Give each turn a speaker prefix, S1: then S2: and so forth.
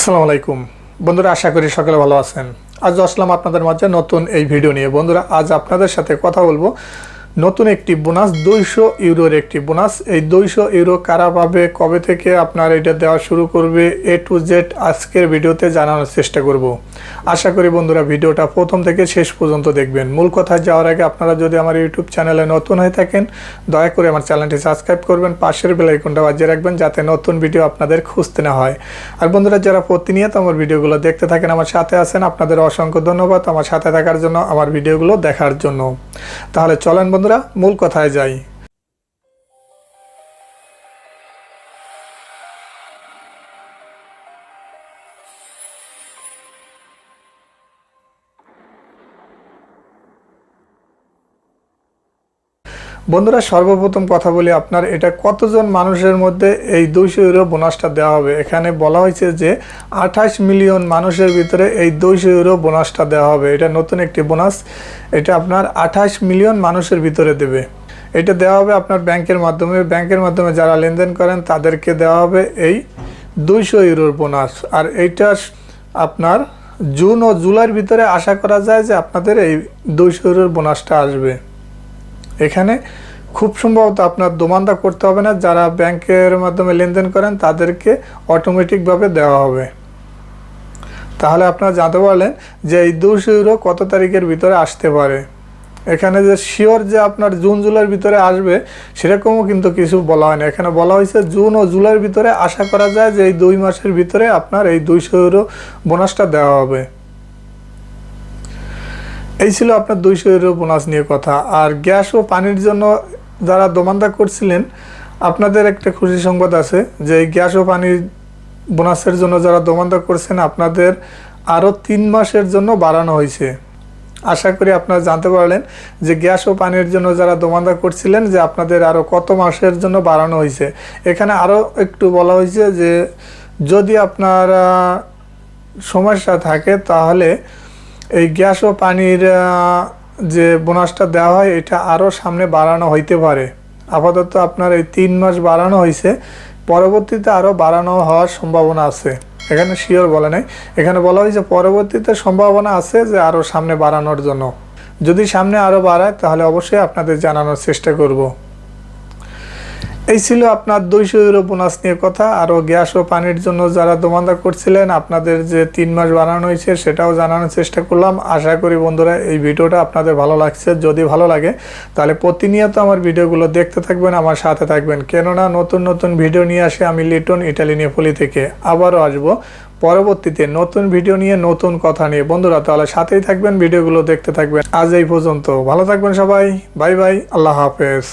S1: আসসালামু আলাইকুম। বন্ধুরা, আশা করি সকলে ভালো আছেন। আজ আসলাম আপনাদের মাঝে নতুন এই ভিডিও নিয়ে। বন্ধুরা, আজ আপনাদের সাথে কথা বলব নতুন একটি বোনাস, দুইশো ইউরোর একটি বোনাস। এই দুইশো ইউরো কারা পাবে, কবে থেকে আপনার এটা দেওয়া শুরু করবে, এ টু জেড আজকের ভিডিওতে জানানোর চেষ্টা করব। আশা করি বন্ধুরা ভিডিওটা প্রথম থেকে শেষ পর্যন্ত দেখবেন। মূল কথায় যাওয়ার আগে আপনারা যদি আমার ইউটিউব চ্যানেলে নতুন হয়ে থাকেন, দয়া করে আমার চ্যানেলটি সাবস্ক্রাইব করবেন, পাশের বেল আইকনটা বাজিয়ে রাখবেন, যাতে নতুন ভিডিও আপনাদের খুঁজতে না হয়। আর বন্ধুরা, যারা প্রতিনিয়ত আমার ভিডিওগুলো দেখতে থাকেন, আমার সাথে আছেন, আপনাদের অসংখ্য ধন্যবাদ আমার সাথে থাকার জন্য, আমার ভিডিওগুলো দেখার জন্য। তাহলে চলেন বন্ধুরা মূল কথায় যাই। বন্ধুরা, সর্বপ্রথম কথা বলি আপনার, এটা কতজন মানুষের মধ্যে এই দুইশো ইউরো বোনাসটা দেওয়া হবে? এখানে বলা হয়েছে যে আঠাশ মিলিয়ন মানুষের ভিতরে এই দুইশো ইউরো বোনাসটা দেওয়া হবে। এটা নতুন একটি বোনাস এটা আপনার আঠাশ মিলিয়ন মানুষের ভিতরে দেবে। এটা দেওয়া হবে আপনার ব্যাংকের মাধ্যমে। ব্যাংকের মাধ্যমে যারা লেনদেন করেন, তাদেরকে দেওয়া হবে এই দুইশো ইউরোর বোনাস আর এইটা আপনার জুন ও জুলাইয়ের ভিতরে আশা করা যায় যে আপনাদের এই দুইশো ইউরোর বোনাসটা আসবে। এখানে খুব সম্ভবত আপনার দোমানদা করতে হবে না, যারা ব্যাংকের মাধ্যমে লেনদেন করেন তাদেরকে অটোমেটিকভাবে দেওয়া হবে। তাহলে আপনারা জানতে পারলেন যে এই দুশো ইউরো কত তারিখের ভিতরে আসতে পারে। এখানে যে শিওর যে আপনার জুন, জুলাইয়ের ভিতরে আসবে, সেরকমও কিন্তু কিছু বলা হয়নি। এখানে বলা হয়েছে জুন ও জুলাইয়ের ভিতরে আশা করা যায় যে এই দুই মাসের ভিতরে আপনার এই দুইশো ইউরো বোনাসটা দেওয়া হবে। এই ছিল আপনার দুইশো ইউরো বোনাস নিয়ে কথা। আর গ্যাস ও পানির জন্য যারা দোমান্দা করছিলেন, আপনাদের একটা খুশি সংবাদ আছে যে গ্যাস ও পানির বোনাসের জন্য যারা দোমান্দা করছেন, আপনাদের আরও তিন মাসের জন্য বাড়ানো হয়েছে। আশা করি আপনারা জানতে পারলেন যে গ্যাস ও পানির জন্য যারা দোমান্দা করছিলেন, যে আপনাদের আরও কত মাসের জন্য বাড়ানো হয়েছে। এখানে আরও একটু বলা হয়েছে যে যদি আপনারা সমস্যা থাকে, তাহলে এই গ্যাস ও পানির যে বোনাসটা দেওয়া হয়, এটা আরও সামনে বাড়ানো হইতে পারে। আপাতত আপনার এই তিন মাস বাড়ানো হয়েছে পরবর্তীতে আরও বাড়ানো হওয়ার সম্ভাবনা আছে। এখানে শিওর বলে নাই। এখানে বলা হয়েছে, পরবর্তীতে সম্ভাবনা আছে যে আরও সামনে বাড়ানোর জন্য। যদি সামনে আরও বাড়ায়, তাহলে অবশ্যই আপনাদের জানানোর চেষ্টা করব। এই ছিল আপনার দুইশো ইউরো বোনাস নিয়ে কথা, আরও গ্যাস ও পানির জন্য যারা দোমান্দা করছিলেন, আপনাদের যে তিন মাস বানানো হয়েছে সেটাও জানানোর চেষ্টা করলাম। আশা করি বন্ধুরা, এই ভিডিওটা আপনাদের ভালো লাগছে। যদি ভালো লাগে, তাহলে প্রতিনিয়ত আমার ভিডিওগুলো দেখতে থাকবেন, আমার সাথে থাকবেন। কেননা নতুন নতুন ভিডিও নিয়ে আসে আমি লিটন, ইটালি, নেপোলি থেকে। আবারও আসব পরবর্তীতে নতুন ভিডিও নিয়ে, নতুন কথা নিয়ে। বন্ধুরা, তাহলে সাথেই থাকবেন, ভিডিওগুলো দেখতে থাকবেন। আজ এই পর্যন্ত। ভালো থাকবেন সবাই। Bye bye. আল্লাহ হাফেজ।